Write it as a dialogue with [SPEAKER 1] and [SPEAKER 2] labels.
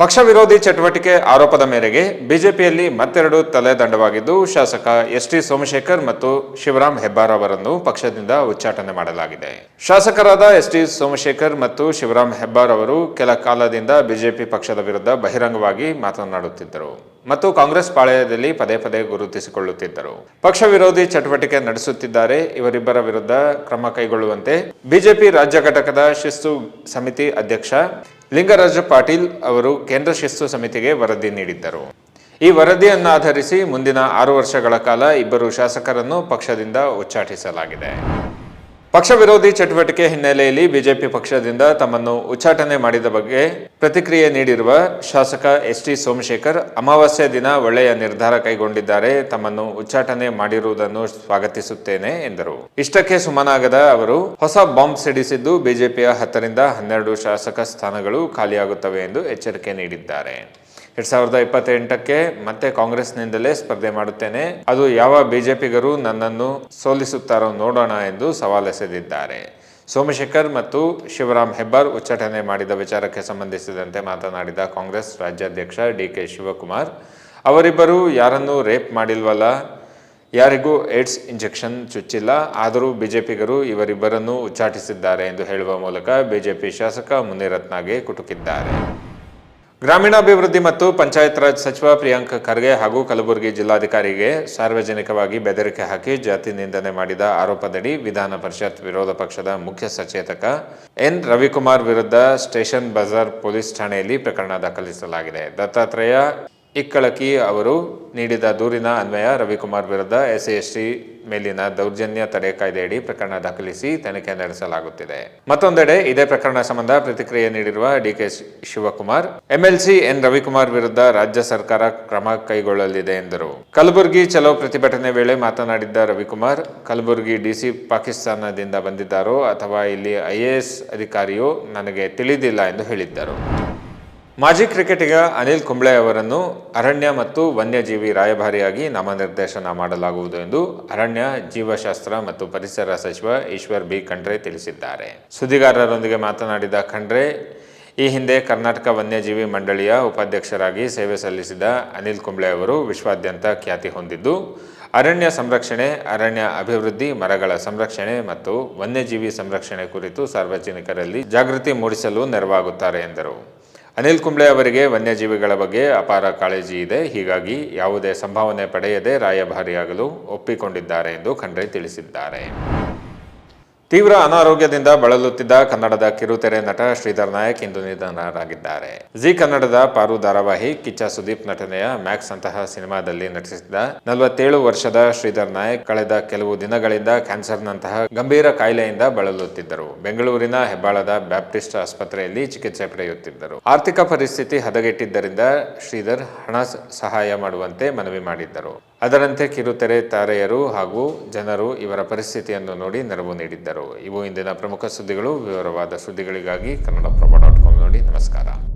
[SPEAKER 1] ಪಕ್ಷ ವಿರೋಧಿ ಚಟುವಟಿಕೆ ಆರೋಪದ ಮೇರೆಗೆ ಬಿಜೆಪಿಯಲ್ಲಿ ಮತ್ತೆರಡು ತಲೆದಂಡವಾಗಿದ್ದು ಶಾಸಕ ಎಸ್ ಟಿ ಸೋಮಶೇಖರ್ ಮತ್ತು ಶಿವರಾಮ್ ಹೆಬ್ಬಾರ್ ಅವರನ್ನು ಪಕ್ಷದಿಂದ ಉಚ್ಚಾಟನೆ ಮಾಡಲಾಗಿದೆ. ಶಾಸಕರಾದ ಎಸ್ ಟಿ ಸೋಮಶೇಖರ್ ಮತ್ತು ಶಿವರಾಮ್ ಹೆಬ್ಬಾರ್ ಅವರು ಕೆಲ ಕಾಲದಿಂದ ಬಿಜೆಪಿ ಪಕ್ಷದ ವಿರುದ್ಧ ಬಹಿರಂಗವಾಗಿ ಮಾತನಾಡುತ್ತಿದ್ದರು ಮತ್ತು ಕಾಂಗ್ರೆಸ್ ಪಾಳೆಯದಲ್ಲಿ ಪದೇ ಪದೇ ಗುರುತಿಸಿಕೊಳ್ಳುತ್ತಿದ್ದರು. ಪಕ್ಷ ವಿರೋಧಿ ಚಟುವಟಿಕೆ ನಡೆಸುತ್ತಿದ್ದಾರೆ, ಇವರಿಬ್ಬರ ವಿರುದ್ಧ ಕ್ರಮ ಕೈಗೊಳ್ಳುವಂತೆ ಬಿಜೆಪಿ ರಾಜ್ಯ ಘಟಕದ ಶಿಸ್ತು ಸಮಿತಿ ಅಧ್ಯಕ್ಷ ಲಿಂಗರಾಜ ಪಾಟೀಲ್ ಅವರು ಕೇಂದ್ರ ಶಿಸ್ತು ಸಮಿತಿಗೆ ವರದಿ ನೀಡಿದ್ದರು. ಈ ವರದಿಯನ್ನಾಧರಿಸಿ ಮುಂದಿನ ಆರು ವರ್ಷಗಳ ಕಾಲ ಇಬ್ಬರು ಶಾಸಕರನ್ನು ಪಕ್ಷದಿಂದ ಉಚ್ಚಾಟಿಸಲಾಗಿದೆ. ಪಕ್ಷ ವಿರೋಧಿ ಚಟುವಟಿಕೆ ಹಿನ್ನೆಲೆಯಲ್ಲಿ ಬಿಜೆಪಿ ಪಕ್ಷದಿಂದ ತಮ್ಮನ್ನು ಉಚ್ಚಾಟನೆ ಮಾಡಿದ ಬಗ್ಗೆ ಪ್ರತಿಕ್ರಿಯೆ ನೀಡಿರುವ ಶಾಸಕ ಎಸ್ ಟಿ ಸೋಮಶೇಖರ್, ಅಮಾವಾಸ್ಯ ದಿನ ಒಳ್ಳೆಯ ನಿರ್ಧಾರ ಕೈಗೊಂಡಿದ್ದಾರೆ, ತಮ್ಮನ್ನು ಉಚ್ಚಾಟನೆ ಮಾಡಿರುವುದನ್ನು ಸ್ವಾಗತಿಸುತ್ತೇನೆ ಎಂದರು. ಇಷ್ಟಕ್ಕೆ ಸುಮನಾಗದ ಅವರು, ಹೊಸ ಬಾಂಬ್ ಸಿಡಿಸಿದ್ದು ಬಿಜೆಪಿಯ ಹತ್ತರಿಂದ ಹನ್ನೆರಡು ಶಾಸಕ ಸ್ಥಾನಗಳು ಖಾಲಿಯಾಗುತ್ತವೆ ಎಂದು ಎಚ್ಚರಿಕೆ ನೀಡಿದ್ದಾರೆ. ಎರಡ್ ಸಾವಿರದ ಇಪ್ಪತ್ತೆಂಟಕ್ಕೆ ಮತ್ತೆ ಕಾಂಗ್ರೆಸ್ನಿಂದಲೇ ಸ್ಪರ್ಧೆ ಮಾಡುತ್ತೇನೆ. ಅದು ಯಾವ ಬಿಜೆಪಿಗರು ನನ್ನನ್ನು ಸೋಲಿಸುತ್ತಾರೋ ನೋಡೋಣ ಎಂದು ಸವಾಲೆಸೆದಿದ್ದಾರೆ ಸೋಮಶೇಖರ್ ಮತ್ತು ಶಿವರಾಮ್ ಹೆಬ್ಬಾರ್ ಉಚ್ಚಾಟನೆ ಮಾಡಿದ ವಿಚಾರಕ್ಕೆ ಸಂಬಂಧಿಸಿದಂತೆ ಮಾತನಾಡಿದ ಕಾಂಗ್ರೆಸ್ ರಾಜ್ಯಾಧ್ಯಕ್ಷ ಡಿ ಕೆ ಶಿವಕುಮಾರ್, ಅವರಿಬ್ಬರು ಯಾರನ್ನೂ ರೇಪ್ ಮಾಡಿಲ್ವಲ್ಲ, ಯಾರಿಗೂ ಏಡ್ಸ್ ಇಂಜೆಕ್ಷನ್ ಚುಚ್ಚಿಲ್ಲ, ಆದರೂ ಬಿಜೆಪಿಗರು ಇವರಿಬ್ಬರನ್ನು ಉಚ್ಚಾಟಿಸಿದ್ದಾರೆ ಎಂದು ಹೇಳುವ ಮೂಲಕ ಬಿಜೆಪಿ ಶಾಸಕ ಮುನಿರತ್ನಗೆ ಕುಟುಕಿದ್ದಾರೆ. ಗ್ರಾಮೀಣಾಭಿವೃದ್ಧಿ ಮತ್ತು ಪಂಚಾಯತ್ ರಾಜ್ ಸಚಿವ ಪ್ರಿಯಾಂಕ್ ಖರ್ಗೆ ಹಾಗೂ ಕಲಬುರಗಿ ಜಿಲ್ಲಾಧಿಕಾರಿಗೆ ಸಾರ್ವಜನಿಕವಾಗಿ ಬೆದರಿಕೆ ಹಾಕಿ ಜಾತಿ ನಿಂದನೆ ಮಾಡಿದ ಆರೋಪದಡಿ ವಿಧಾನ ಪರಿಷತ್ ವಿರೋಧ ಪಕ್ಷದ ಮುಖ್ಯ ಸಚೇತಕ ಎನ್ ರವಿಕುಮಾರ್ ವಿರುದ್ಧ ಸ್ಟೇಷನ್ ಬಜಾರ್ ಪೊಲೀಸ್ ಠಾಣೆಯಲ್ಲಿ ಪ್ರಕರಣ ದಾಖಲಿಸಲಾಗಿದೆ. ದತ್ತಾತ್ರೇಯ ಇಕ್ಕಳಕಿ ಅವರು ನೀಡಿದ ದೂರಿನ ಅನ್ವಯ ರವಿಕುಮಾರ್ ವಿರುದ್ಧ ಎಸ್ಸಿ ಎಸ್ಟಿ ಮೇಲಿನ ದೌರ್ಜನ್ಯ ತಡೆ ಕಾಯ್ದೆಯಡಿ ಪ್ರಕರಣ ದಾಖಲಿಸಿ ತನಿಖೆ ನಡೆಸಲಾಗುತ್ತಿದೆ. ಮತ್ತೊಂದೆಡೆ ಇದೇ ಪ್ರಕರಣ ಸಂಬಂಧ ಪ್ರತಿಕ್ರಿಯೆ ನೀಡಿರುವ DK Shivakumar, MLC N. Ravikumar ವಿರುದ್ಧ ರಾಜ್ಯ ಸರ್ಕಾರ ಕ್ರಮ ಕೈಗೊಳ್ಳಲಿದೆ ಎಂದರು. ಕಲಬುರಗಿ ಚಲೋ ಪ್ರತಿಭಟನೆ ವೇಳೆ ಮಾತನಾಡಿದ್ದ ರವಿಕುಮಾರ್, ಕಲಬುರಗಿ ಡಿಸಿ ಪಾಕಿಸ್ತಾನದಿಂದ ಬಂದಿದ್ದಾರೋ ಅಥವಾ ಇಲ್ಲಿ ಐಎಎಸ್ ಅಧಿಕಾರಿಯೋ ನನಗೆ ತಿಳಿದಿಲ್ಲ ಎಂದು ಹೇಳಿದ್ದರು. ಮಾಜಿ ಕ್ರಿಕೆಟಿಗ ಅನಿಲ್ ಕುಂಬ್ಳೆ ಅವರನ್ನು ಅರಣ್ಯ ಮತ್ತು ವನ್ಯಜೀವಿ ರಾಯಭಾರಿಯಾಗಿ ನಾಮನಿರ್ದೇಶನ ಮಾಡಲಾಗುವುದು ಎಂದು ಅರಣ್ಯ, ಜೀವಶಾಸ್ತ್ರ ಮತ್ತು ಪರಿಸರ ಸಚಿವ ಈಶ್ವರ್ ಬಿ. ಖಂಡ್ರೆ ತಿಳಿಸಿದ್ದಾರೆ. ಸುದ್ದಿಗಾರರೊಂದಿಗೆ ಮಾತನಾಡಿದ ಖಂಡ್ರೆ, ಈ ಹಿಂದೆ ಕರ್ನಾಟಕ ವನ್ಯಜೀವಿ ಮಂಡಳಿಯ ಉಪಾಧ್ಯಕ್ಷರಾಗಿ ಸೇವೆ ಸಲ್ಲಿಸಿದ ಅನಿಲ್ ಕುಂಬ್ಳೆ ಅವರು ವಿಶ್ವಾದ್ಯಂತ ಖ್ಯಾತಿ ಹೊಂದಿದ್ದು, ಅರಣ್ಯ ಸಂರಕ್ಷಣೆ, ಅರಣ್ಯ ಅಭಿವೃದ್ಧಿ, ಮರಗಳ ಸಂರಕ್ಷಣೆ ಮತ್ತು ವನ್ಯಜೀವಿ ಸಂರಕ್ಷಣೆ ಕುರಿತು ಸಾರ್ವಜನಿಕರಲ್ಲಿ ಜಾಗೃತಿ ಮೂಡಿಸಲು ನೆರವಾಗುತ್ತಾರೆ ಎಂದರು. ಅನಿಲ್ ಕುಂಬ್ಳೆ ಅವರಿಗೆ ವನ್ಯಜೀವಿಗಳ ಬಗ್ಗೆ ಅಪಾರ ಕಾಳಜಿ ಇದೆ. ಹೀಗಾಗಿ ಯಾವುದೇ ಸಂಭಾವನೆ ಪಡೆಯದೆ ರಾಯಭಾರಿಯಾಗಲು ಒಪ್ಪಿಕೊಂಡಿದ್ದಾರೆ ಎಂದು ಖಂಡ್ರೆ ತಿಳಿಸಿದ್ದಾರೆ. ತೀವ್ರ ಅನಾರೋಗ್ಯದಿಂದ ಬಳಲುತ್ತಿದ್ದ ಕನ್ನಡದ ಕಿರುತೆರೆ ನಟ ಶ್ರೀಧರ್ ನಾಯಕ್ ಇಂದು ನಿಧನರಾಗಿದ್ದಾರೆ. ಜಿ ಕನ್ನಡದ ಪಾರು ಧಾರಾವಾಹಿ ಕಿಚ್ಚ ಸುದೀಪ್ ನಟನೆಯ ಮ್ಯಾಕ್ಸ್ ಅಂತಹ ಸಿನಿಮಾದಲ್ಲಿ ನಟಿಸಿದ್ದ ನಲವತ್ತೇಳು ವರ್ಷದ ಶ್ರೀಧರ್ ನಾಯಕ್ ಕಳೆದ ಕೆಲವು ದಿನಗಳಿಂದ ಕ್ಯಾನ್ಸರ್ನಂತಹ ಗಂಭೀರ ಕಾಯಿಲೆಯಿಂದ ಬಳಲುತ್ತಿದ್ದರು. ಬೆಂಗಳೂರಿನ ಹೆಬ್ಬಾಳದ ಬ್ಯಾಪ್ಟಿಸ್ಟ್ ಆಸ್ಪತ್ರೆಯಲ್ಲಿ ಚಿಕಿತ್ಸೆ ಪಡೆಯುತ್ತಿದ್ದರು. ಆರ್ಥಿಕ ಪರಿಸ್ಥಿತಿ ಹದಗೆಟ್ಟಿದ್ದರಿಂದ ಶ್ರೀಧರ್ ಹಣ ಸಹಾಯ ಮಾಡುವಂತೆ ಮನವಿ ಮಾಡಿದ್ದರು. ಅದರಂತೆ ಕಿರುತೆರೆ ತಾರೆಯರು ಹಾಗೂ ಜನರು ಇವರ ಪರಿಸ್ಥಿತಿಯನ್ನು ನೋಡಿ ನೆರವು ನೀಡಿದ್ದರು. ಇವು ಇಂದಿನ ಪ್ರಮುಖ ಸುದ್ದಿಗಳು. ವಿವರವಾದ ಸುದ್ದಿಗಳಿಗಾಗಿ ಕನ್ನಡಪ್ರಭ ಡಾಟ್ ಕಾಮ್ ನೋಡಿ ನಮಸ್ಕಾರ.